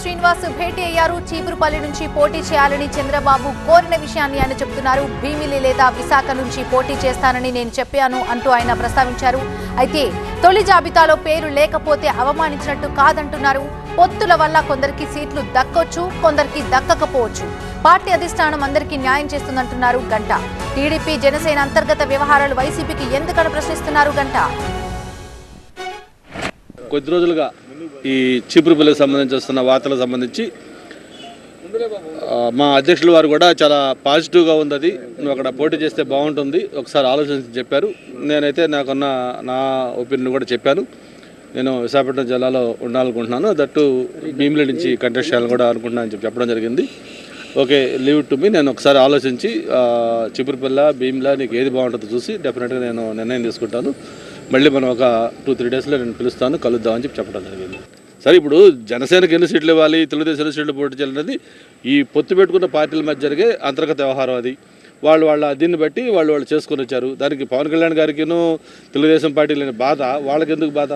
శ్రీనివాస్ భేటీ అయ్యారు. చీపురుపల్లి నుంచి పోటీ చేయాలని చంద్రబాబు కోరిన విషయాన్ని ఆయన చెబుతున్నారు. భీమిలి లేదా విశాఖ నుంచి పోటీ చేస్తానని నేను చెప్పాను అంటూ ఆయన ప్రస్తావించారు. అయితే తొలి జాబితాలో పేరు లేకపోతే అవమానించినట్టు కాదంటున్నారు. పొత్తుల వల్ల కొందరికి సీట్లు దక్కొచ్చు కొందరికి దక్కకపోవచ్చు. పార్టీ అధిష్టానం అందరికీ న్యాయం చేస్తుందంటున్నారు గంట. టీడీపీ జనసేన అంతర్గత వ్యవహారాలు వైసీపీకి ఎందుకని ప్రశ్నిస్తున్నారు గంట? కొద్ది రోజులుగా ఈ చీపురుపల్లికి సంబంధించి వస్తున్న వార్తలకు సంబంధించి మా అధ్యక్షుల వారు కూడా చాలా పాజిటివ్గా ఉంది అది. నువ్వు అక్కడ పోటీ చేస్తే బాగుంటుంది. ఒకసారి ఆలోచించి చెప్పారు. నేనైతే నాకున్న నా ఒపీనియన్ కూడా చెప్పాను. నేను విశాఖపట్నం జిల్లాలో ఉండాలనుకుంటున్నాను. దట్టు భీమిలి నుంచి కంటెస్ట్ చేయాలని కూడా అనుకుంటున్నాను అని చెప్పి చెప్పడం జరిగింది. ఓకే లీవ్ టు మీ నేను ఒకసారి ఆలోచించి చిపురుపల్ల భీమిలా నీకు ఏది బాగుంటుందో చూసి డెఫినెట్గా నేను నిర్ణయం తీసుకుంటాను. మళ్ళీ మనం ఒక టూ త్రీ డేస్లో నేను పిలుస్తాను కలుద్దామని చెప్పి చెప్పడం జరిగింది. సరే ఇప్పుడు జనసేనకి ఎన్ని సీట్లు ఇవ్వాలి? తెలుగుదేశం ఎన్ని సీట్లు పోటీ చేయాలనేది ఈ పొత్తు పెట్టుకున్న పార్టీల మధ్య జరిగే అంతర్గత వ్యవహారం అది. వాళ్ళు వాళ్ళ దీన్ని బట్టి వాళ్ళు వాళ్ళు చేసుకొని వచ్చారు. దానికి పవన్ కళ్యాణ్ గారికిను తెలుగుదేశం పార్టీ లేని బాధ. వాళ్ళకి ఎందుకు బాధ?